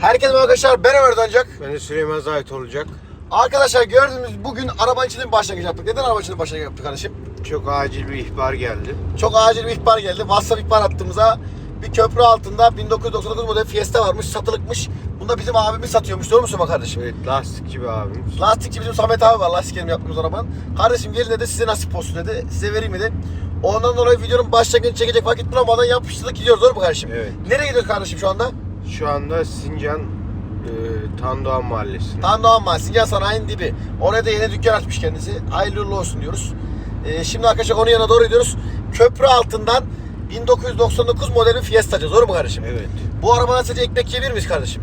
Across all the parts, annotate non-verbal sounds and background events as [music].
Herkese merhaba arkadaşlar ben Ömer Dancak. Ben de Süleyman Zahit olacak. Arkadaşlar gördüğünüz bugün araba içinde başlangıç yaptık. Neden araba içinde başlangıç yaptık kardeşim? Çok acil bir ihbar geldi. Çok acil bir ihbar geldi. WhatsApp ihbar attığımıza bir köprü altında 1999 model Fiesta varmış, satılıkmış. Bunu da bizim abimiz satıyormuş. Doğru musun bak kardeşim? Evet lastikçi bir abimiz. Lastikçi bizim Samet abi var. Lastik yerimi yaptığımız arabanın. Kardeşim gelin dedi size nasip olsun dedi. Size vereyim dedi. Ondan dolayı videonun başlangıcını çekecek vakit bulamadan yapıştırdık gidiyoruz. Doğru mu kardeşim? Evet. Nereye gidiyoruz kardeşim şu anda? Şu anda Sincan e, Tandoğan Mahallesi'ne. Tam Doğan Mahallesi, Sincan Sanayi'nin dibi. Oraya da yeni dükkan açmış kendisi. Hayırlı olsun diyoruz. Ee, şimdi arkadaşlar onun yanına doğru gidiyoruz. Köprü altından 1999 model bir Fiesta alacağız. Doğru mu kardeşim? Evet. Bu arabadan sadece ekmek yiyebilir miyiz kardeşim?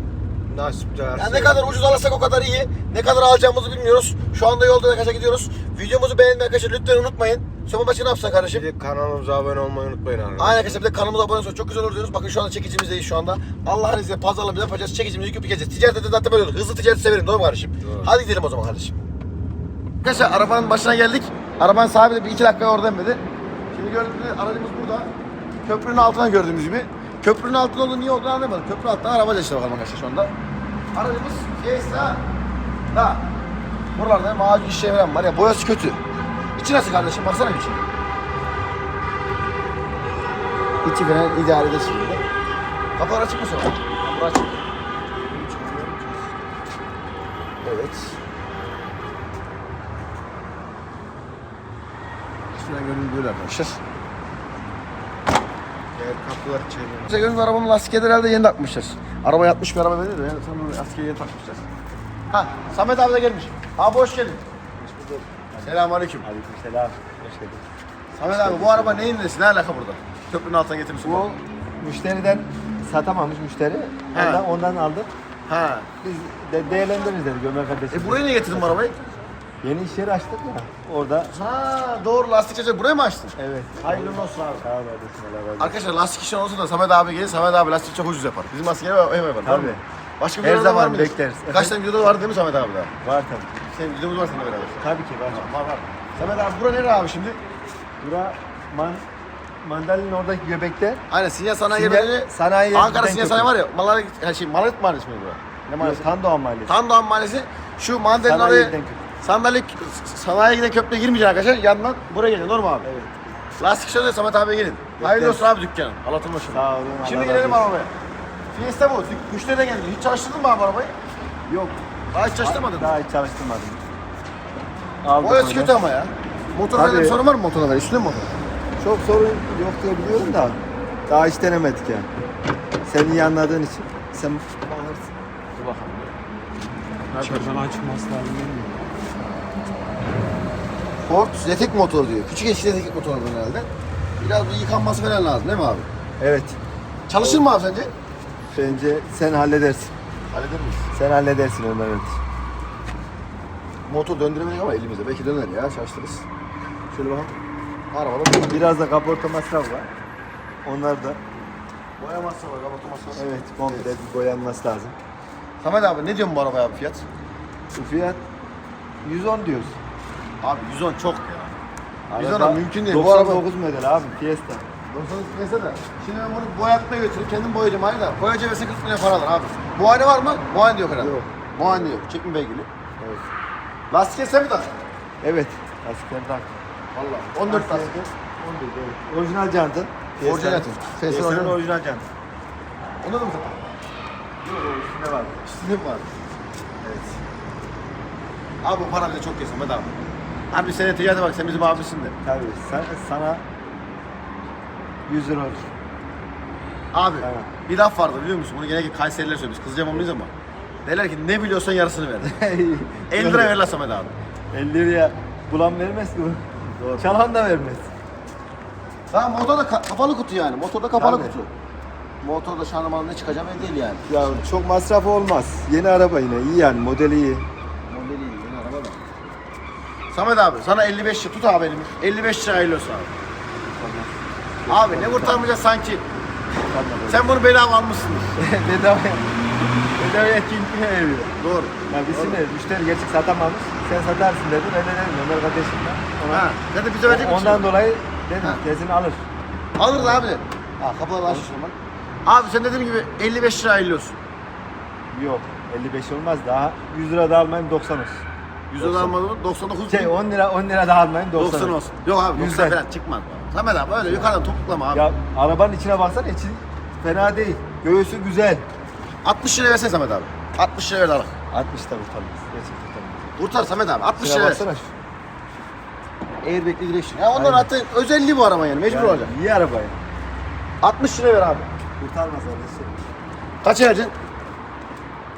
Nasip de Yani ne kadar ucuz alırsak o kadar iyi. Ne kadar alacağımızı bilmiyoruz. Şu anda yolda arkadaşlar gidiyoruz. Videomuzu beğenmeyi arkadaşlar lütfen unutmayın. Sonra başka ne yapsak Bir kardeşim? de kanalımıza abone olmayı unutmayın arkadaşlar. Aynen arkadaşlar bir de kanalımıza abone olursanız çok güzel olur diyoruz. Bakın şu anda çekicimizdeyiz şu anda. Allah'ın izniyle pazarlığımızı yapacağız. Çekicimizi yüküp gideceğiz. Ticarette de zaten böyle olur. Hızlı ticareti severim doğru mu kardeşim? Doğru. Hadi gidelim o zaman kardeşim. Arkadaşlar arabanın başına geldik. Arabanın sahibi de bir iki dakika oradayım dedi. Şimdi gördüğünüz gibi aracımız burada. Köprünün altından gördüğümüz gibi. Köprünün altında olduğunu niye olduğunu anlamadım. Köprü altından araba işte bakalım arkadaşlar şu anda. Aracımız Fiesta da. Buralarda macun işlemi falan var ya boyası kötü. İçi nasıl kardeşim baksana bir şey. İçi falan idare eder şimdi. Kapılar açık mı sonra? Kapılar açık. Evet. Şuradan görünüm böyle arkadaşlar. Eğer kapılar çeviriyor. Size görünüm arabamın lastikleri herhalde yeni takmışlar. Araba yatmış bir araba değil de yani sanırım lastikleri yeni takmışlar. Ha Samet abi de gelmiş. Abi hoş geldin. Selamun aleyküm. Aleykümselam. Hoş geldin. Samet abi bu araba neyin nesi? Ne alaka burada? Köprünün altına getirmişsin. Bu müşteriden satamamış müşteri. He. Ondan, ondan aldık. Ha. Biz de değerlendiririz dedik Ömer kardeşim. E buraya niye getirdin bu arabayı? Yeni iş yeri açtık ya. Orada. Ha doğru lastik çeşitleri buraya mı açtın? Evet. Hayırlı olsun abi. Sağ ol kardeşim. Allah razı olsun. Arkadaşlar lastik işi olsa da Samet abi gelir. Samet abi lastik çok ucuz yapar. Bizim lastikleri hem yapar. Tabii. Başka Her videoda zaman var mı? bekleriz. Kaç tane videoda vardı değil mi Samet abi daha? Var tabii. Senin videomuz var seninle beraber. Tabii ki var. Var var. Samet abi bura nere abi şimdi? Bura man, mandalinin oradaki göbekte. Aynen Sinyal Sanayi Sinyal- Gebeliği. sanayiye Ankara köprü. Sanayi var ya. Malaret, yani şey, Malaret Mahallesi mi bura? Ne mahallesi? Tandoğan Mahallesi. Tandoğan Mahallesi. Şu mandalin Sanayiye oraya sandalye sanayiye giden köprüye girmeyeceksin arkadaşlar. Yandan buraya. Doğru mu abi? Evet. Lastik oluyor Samet abiye gelin. Hayırlı olsun abi dükkanın. Allah'ın başına. Sağ olun. Şimdi Allah olsun. arabaya. Fiesta bu. Dük- Müşteri de geldi. Hiç çalıştırdın mı abi arabayı? Yok. Daha hiç çalıştırmadın. Daha hiç çalıştırmadım. Aldık Boyası onu. kötü ama ya. Motorda Tabii. bir sorun var mı motorda? Üstünde mi motor? Çok sorun yok diye biliyorum da daha hiç denemedik yani. Sen iyi anladığın için sen bakırsın. Dur bakalım. Dışarıdan açılması lazım değil mi? Ford Zetek motor diyor. Küçük eşli Zetek motor bu herhalde. Biraz bir yıkanması falan lazım değil mi abi? Evet. Çalışır mı abi sence? Bence sen halledersin. Halleder miyiz? Sen halledersin Ömer Ömer. Motor döndüremedik ama elimizde. Belki döner ya şaştırırız. Şöyle bakalım. Arabada Biraz da kaporta masrafı var. Onlar da boyamazsa var, kapatmazsa var. evet komple bir boyanması lazım. Samet abi ne diyorsun bu arabaya fiyat? Bu fiyat 110 diyoruz. Abi 110 çok ya. 110 Araba abi mümkün değil. Bu araba 99 model abi Fiesta. 90 neyse de. Şimdi ben bunu boyatmaya götürüp kendim boyayacağım aynı da. Boyaca verse 40 milyon para alır abi. Muayene var mı? Muayene yok herhalde. Yok. Muayene yok. Çekme beygili. Evet. Lastik sen mi tak? Evet. Lastikler tak. Valla. 14 lastik. 14 evet. Orijinal jantın. Orijinal. Fiesta'nın Fiesta'nın orijinal. orijinal jantı. Onda da mı tak? Yok üstünde var. Üstünde mi var? Evet. Abi bu para bize çok kesin abi. Abi sen ticarete bak sen bizim abisin de. Tabii sen, sana 100 lira olur. Abi Tamam. bir laf vardı biliyor musun? Bunu genellikle Kayseriler söylemiş. Kızacağım onu ama. Derler ki ne biliyorsan yarısını ver. [laughs] 50 lira ver lan Samet abi. 50 liraya bulan vermez ki bu. Doğru. Çalan da vermez. Tamam motor da ka- kapalı kutu yani. Motorda kapalı Tabii. kutu. Motorda şanlımanın ne çıkacağı belli değil yani. Ya çok masrafı olmaz. Yeni araba yine iyi yani modeli iyi. Modeli iyi, yeni araba da. Samet abi sana 55 lira tut abi elimi. 55 lira hayırlı olsun abi. Abi ne kurtarmayacağız sanki. Sen bunu bedava almışsındır. [laughs] Bedavaya. Bedavaya kim veriyor? Doğru. Ya biz şimdi müşteri gerçek satamamış. Sen satarsın dedin. Öyle dedim Ömer kardeşimle. Ona, Ha, zaten bize verecek misin? ondan dolayı dedim kesin alır. Alırız abi. Ha kapıları aç zaman. Abi sen dediğim gibi 55 lira hayırlı olsun. Yok 55 olmaz daha 100 lira da almayayım 90 olsun. 100 lira almadım 99 Şey 10 lira 10 lira da almayayım 90, 90 olsun. Yok abi 90 Yüzden. falan çıkmaz. Samet abi öyle yukarıdan topuklama abi. Ya arabanın içine baksana içi fena değil. Göğsü güzel. 60 lira versene Samet abi. 60 lira ver alak. 60 da kurtarmaz. Gerçekten kurtarmaz. Kurtar Samet abi 60 İçine lira ver. baksana şu. Airbag'li direksiyon. Ya onların Aynen. hatta özelliği bu araba yani mecbur olacak. İyi araba ya. 60 lira ver abi. Kurtarmaz arabası. Kaç vereceksin?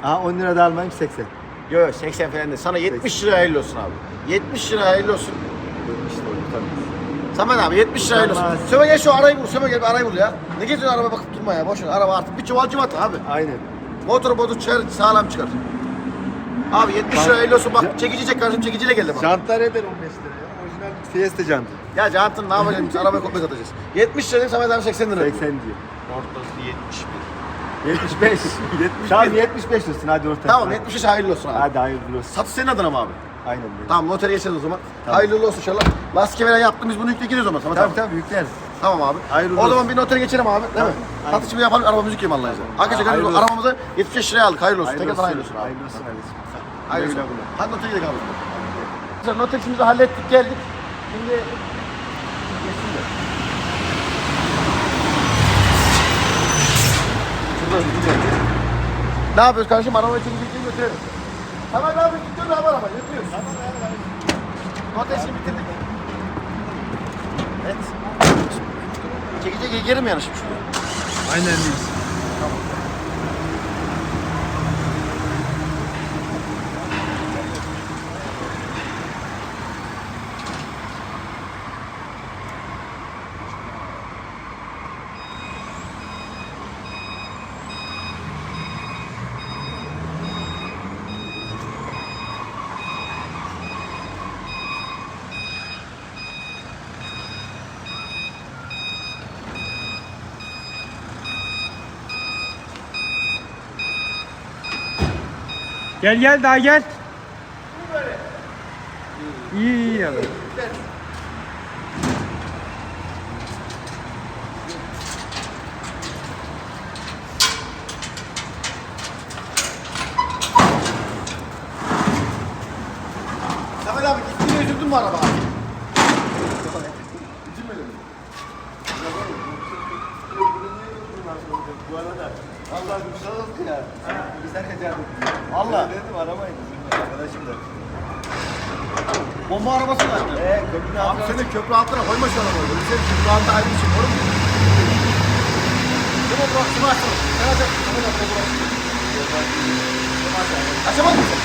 Aha 10 lira da almayayım 80. Yok yok 80 falan değil. Sana 70 lira hayırlı olsun abi. 70 lira hayırlı olsun. 70. Samet abi 70 lira olsun. Söme gel şu arayı bul. Söme gel bir arayı bul ya. Ne geziyorsun araba bakıp durma ya. Boş ver araba artık bir çuval cıvat abi. Aynen. Motor bodu çıkar sağlam çıkar. Abi 70 lira olsun. Bak çekici çek kardeşim çekiciyle geldi bak. Jantlar eder 15 lira ya. Orijinal Fiesta jantı. Ya Cantın ne yapacaksın? Biz arabayı kopya satacağız. 70 lira dedim Samet abi 80 lira. 80 diyor. Ortası 71. 75. 75. [laughs] Tamam 75 olsun hadi ortaya. Tamam 70 lira hayırlı olsun abi. Hadi hayırlı olsun. Satış senin adına mı abi? Aynen böyle. Tamam notere geçeriz o zaman. Tamam. Hayırlı olsun inşallah. Lastik veren yaptım biz bunu yükle gidiyoruz o zaman. Samet Tabii abi. tabii yükler. Tamam abi. Hayırlı o zaman olsun. bir notere geçelim abi. Değil mi? Aynen. Satışımı yapalım arabamızı yıkayalım Allah'ın izniyle. Arkadaşlar Hayırlı olsun. arabamızı 75 liraya aldık. Hayırlı olsun. Hayırlı olsun. Hayırlı olsun. Hayırlı olsun. güle. Hadi notere gidelim abi. Arkadaşlar noter işimizi hallettik geldik. Şimdi Geçsin de. Şurada gidiyor. Ne yapıyoruz kardeşim? Arabayı çekip götürelim. Tamam abi gidiyoruz abi arabayı götürüyoruz. Noter işini bitirdik. Evet. Çekecek geri mi yanışım şurada? Aynen biz. Gel gel daha gel. İyi iyi ya. Samet abi gittiğine üzüldün mü araba abi? Üzülmedin mi? Bu arada Allah güzel oldu ya. Biz herkese Valla. Dedim arabayı. Arkadaşım da. Bomba arabası mı yaptın? Eee köprünün Abi altına seni köprü altına koyma şu arabayı. Öyle seni köprü altına ayrı için olur mu? Kim o bırak? Kim açtın? Sen açacaksın. Samet abi bırak. Açamadın mı?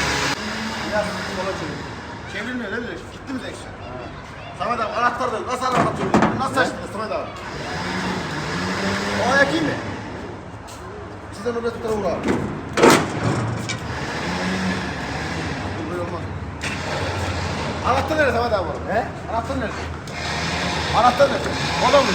Biraz sola çevir. Çevrilmiyor ne direksiyon? Gitti mi direksiyon? Samet abi anahtar da nasıl atıyor? Nasıl açtın Samet abi? O ayak iyi mi? Sizden oraya tutar vur abi. Dur böyle olmaz. Anahtar nerede Samet abi? He? Anahtar nerede? Anahtar nerede? O da mı?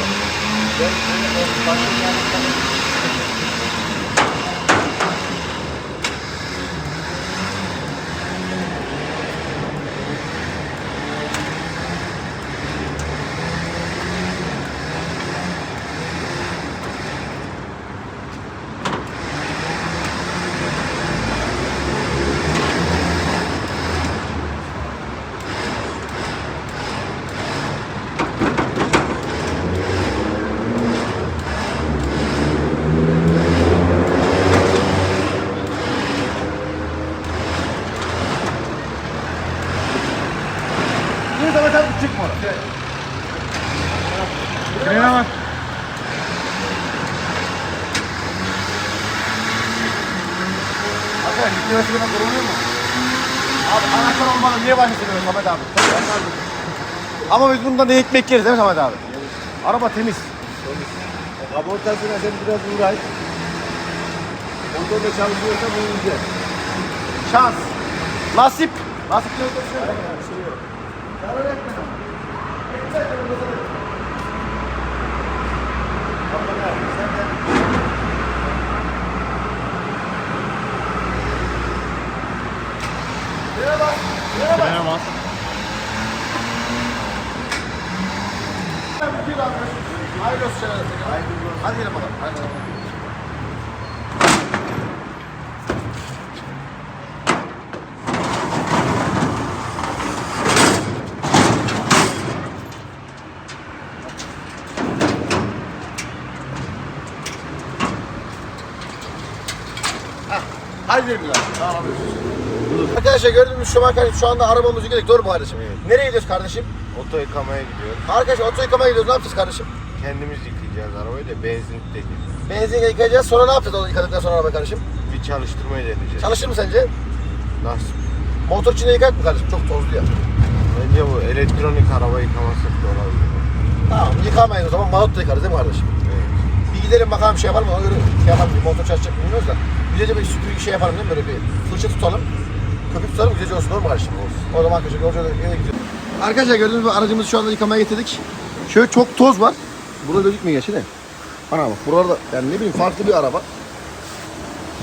Bir Samet abi çıkma oraya. Frene bak. Arkadaşlar gitmesi bana korunuyor mu? Abi anahtar olmadan niye başlıyorsun Samet abi? Ama biz bundan da ekmek yeriz değil mi Samet abi? Araba temiz. Kaportasına sen biraz uğraş. Motorda çalışıyorsa bu güzel. Şans. Nasip. Nasip ne ötesi? Zarar etme. Frene bas. Hayırlı olsun. Hadi gelin bakalım. Hadi. Tamam abi. Arkadaşlar gördüğünüz şu an kardeşim şu anda arabamızı gidelim. Doğru mu kardeşim? Evet. Nereye gidiyoruz kardeşim? Oto yıkamaya gidiyoruz. Arkadaşlar oto yıkamaya gidiyoruz. Ne yapacağız kardeşim? Kendimiz yıkayacağız arabayı da benzinlikteki. Benzin yıkayacağız. Sonra ne yapacağız onu yıkadıktan sonra arabayı kardeşim? Bir çalıştırmayı deneyeceğiz. Çalışır mı sence? Nasıl? Motor içinde yıkak mı kardeşim? Çok tozlu ya. Bence bu elektronik araba yıkaması da olabilir. Tamam yıkamayız o zaman mazot da yıkarız değil mi kardeşim? Evet. Bir gidelim bakalım şey yapalım ona göre şey yapalım bir motor çalışacak mı bilmiyoruz da. Güzelce bir süpürge şey yapalım değil mi? Böyle bir fırça tutalım. Köpük tutalım güzelce olsun mu kardeşim? Olsun. O zaman arkadaşlar yolcu yine gidiyoruz. Arkadaşlar gördüğünüz gibi aracımızı şu anda yıkamaya getirdik. Şöyle çok toz var. Burada gözükmüyor gerçi de. Ana bak buralarda yani ne bileyim farklı bir araba.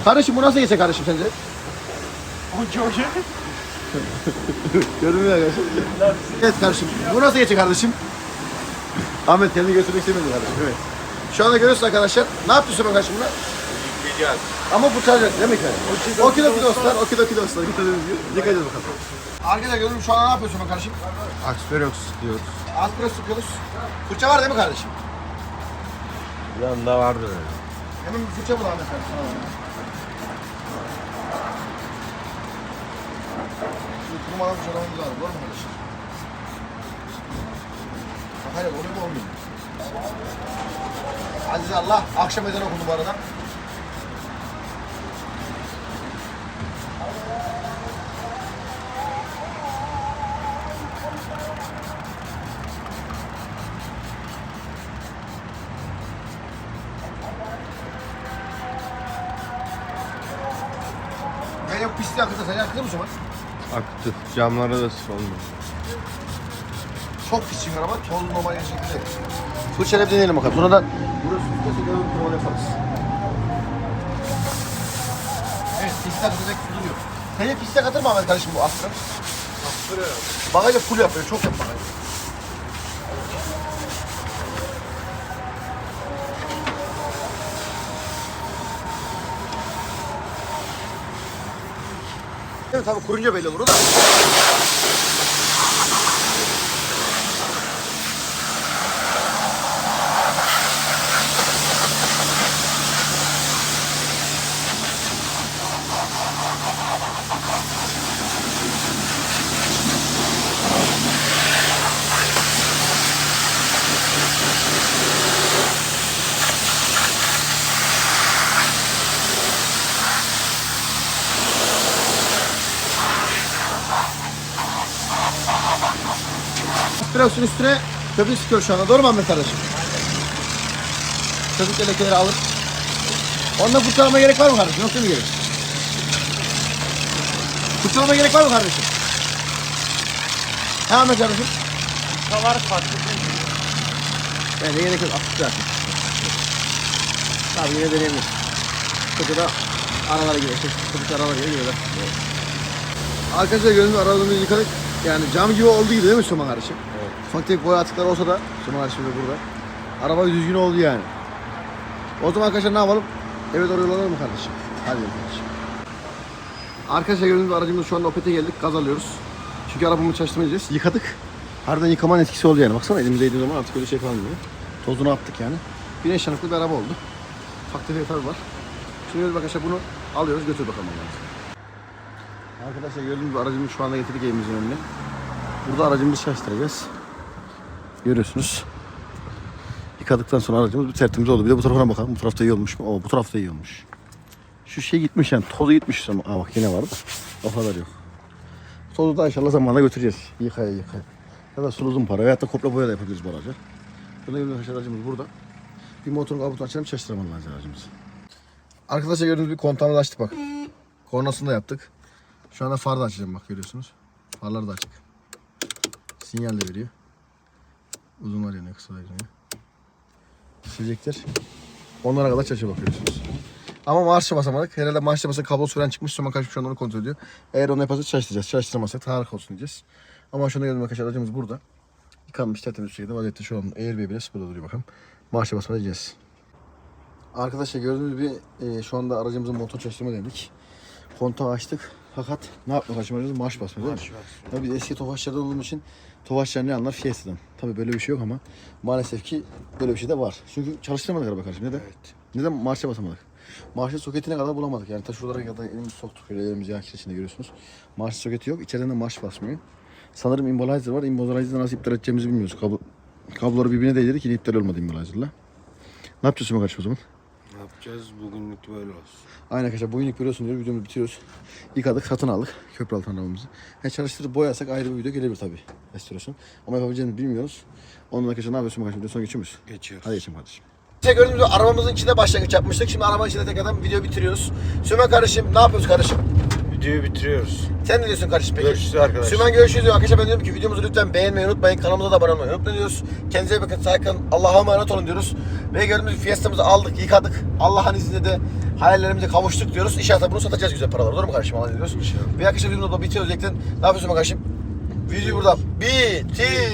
Kardeşim bu nasıl geçecek kardeşim sence? Okey okey. [laughs] Görünmüyor arkadaşlar. Evet kardeşim. Bu nasıl geçecek kardeşim? Ahmet kendini götürmek istemedi kardeşim. Evet. Şu anda görüyorsun arkadaşlar. Ne yapıyorsun ben kardeşim buna? Yıkayacağız. Ama bu çalacak değil mi ki? O kilo kiloslar, o kilo kiloslar. Yıkadığımız gibi. Yıkayacağız bakalım. Arkadaşlar görüyorum şu an ne yapıyorsun ben kardeşim? Aksperok sıkıyoruz. Aspire sıkıyoruz. Fırça var değil mi kardeşim? Yanında vardır öyle. Hemen bir fırça bul Ahmet kardeşim. Şimdi kurumadan fırçalamamız lazım. Doğru mu kardeşim? Hayır onu bu olmuyor. Aziz Allah akşam ezanı okundu bu arada. Sen akıtır mısın bak? Aktı. Camlara da olmuyor. Çok çünkü araba. Toz normal şekilde. Fırçayla bir deneyelim bakalım. Sonra da burası üstte gördüğüm kontrol yaparız. Evet akıtacak su duruyor. Sence pislik akıtır mı Ahmet kardeşim bu Astra? Bagajı full yapıyor. Çok yap bagajı. Tabii kurunca belli olur da. Aspirasyon üstüne köpük sıkıyor şu anda. Doğru mu Ahmet kardeşim? Köpükle lekeleri alır. Onunla fırçalamaya gerek var mı kardeşim? Yoksa mı gerek? Fırçalamaya gerek var mı kardeşim? He Ahmet kardeşim? Kavar farklı. Yani gerek yok. Atıp zaten. Tabii yine deneyebilir. Kötü de aralara giriyor. Kötü aralara giriyor. giriyorlar. Arkadaşlar gördüğünüz aralarını yıkadık. Yani cam gibi oldu gibi değil mi Soma kardeşim? Ufak tefek boya atıkları olsa da Soma kardeşim de burada. Araba düzgün oldu yani. O zaman arkadaşlar ne yapalım? Eve doğru yollanalım mı kardeşim? Hadi kardeşim. Arkadaşlar gördüğünüz aracımız şu anda Opet'e geldik. Gaz alıyoruz. Çünkü arabamı çalıştırmayacağız. Yıkadık. Harbiden yıkamanın etkisi oldu yani. Baksana elimize yediği zaman artık öyle şey kalmıyor. Tozunu attık yani. Güneş yanıklı bir araba oldu. Ufak tefek var. Şimdi arkadaşlar bunu alıyoruz götür bakalım. Arkadaşlar gördüğünüz gibi aracımızı şu anda getirdik evimizin önüne. Burada aracımızı çalıştıracağız. Görüyorsunuz. Yıkadıktan sonra aracımız bir tertemiz oldu. Bir de bu tarafa bakalım. Bu tarafta iyi olmuş mu? Oo, bu tarafta iyi olmuş. Şu şey gitmiş yani. Tozu gitmiş ama. Aa bak yine vardı. O kadar yok. Tozu da inşallah zamanla götüreceğiz. Yıkaya yıkaya. Ya da sulu para veyahut da komple boya da yapabiliriz bu araca. Burada gördüğünüz aracımız burada. Bir motorun kaputunu açalım çalıştıramalı lazım aracımızı. Arkadaşlar gördüğünüz bir kontağımızı açtık bak. Kornasını da yaptık. Şu anda far da açacağım bak görüyorsunuz. Farlar da açık. Sinyal de veriyor. Uzun var yanıyor, kısa da yanıyor. Silecekler. Onlara kadar çalışıyor bakıyorsunuz. Ama marşa basamadık. Herhalde marşa basa kablosu falan çıkmış. Sonra kaçmış onu kontrol ediyor. Eğer onu yaparsak çalıştıracağız. Çalıştıramazsak harika olsun diyeceğiz. Ama şu anda gördüğünüz arkadaşlar aracımız burada. Yıkanmış tertemiz bir şekilde vaziyette şu an Airbnb bile burada duruyor bakalım. Marşa basmadan diyeceğiz. Arkadaşlar gördüğünüz gibi e, şu anda aracımızın motor çalıştırma dedik. Kontağı açtık. Fakat ne yapmak açmalıyız? Marş basma değil mi? Tabii biz eski Tofaşlar'da olduğum için Tofaşlar ne anlar? Fiesta'dan. Tabii böyle bir şey yok ama maalesef ki böyle bir şey de var. Çünkü çalıştıramadık araba kardeşim. Neden? Evet. Neden marşa basamadık? Marşın soketine kadar bulamadık. Yani ta şuralara kadar elimizi soktuk. Böyle elimizi yağ içinde görüyorsunuz. Marş soketi yok. İçeriden de marş basmıyor. Sanırım imbolizer var. Imbolizer nasıl iptal edeceğimizi bilmiyoruz. Kablo, kabloları birbirine değdirdik. Yine iptal olmadı imbolizerla. Ne yapacağız kardeşim o zaman? Yapacağız? Bugünlük böyle olsun. Aynen arkadaşlar bugünlük görüyorsun diyor. Videomuzu bitiriyoruz. Yıkadık, satın aldık. Köprü altı arabamızı. Yani çalıştırıp boyarsak ayrı bir video gelebilir tabii. Restorasyon. Ama yapabileceğimizi bilmiyoruz. Onun arkadaşlar ne yapıyorsun kardeşim? Videonun geçiyor muyuz? Geçiyoruz. Hadi geçelim kardeşim. İşte gördüğünüz gibi arabamızın içinde başlangıç yapmıştık. Şimdi arabanın içinde tekrardan video bitiriyoruz. Sümen kardeşim ne yapıyoruz kardeşim? Videoyu bitiriyoruz. Sen ne diyorsun kardeşim peki? Görüşürüz arkadaşlar. Sümen görüşürüz. Arkadaşlar ben diyorum ki videomuzu lütfen beğenmeyi unutmayın. Kanalımıza da abone olmayı unutmayın diyoruz. Kendinize bakın. Sakın Allah'a emanet olun diyoruz. Ve gördüğünüz gibi Fiesta'mızı aldık, yıkadık. Allah'ın izniyle de hayallerimize kavuştuk diyoruz. İnşallah bunu satacağız güzel paralar. Doğru mu kardeşim? Allah diyoruz. İnşallah. Ve arkadaşlar videomuzu da bitiyoruz. Ekten. Ne yapıyorsun kardeşim? Videoyu burada bitiriyoruz.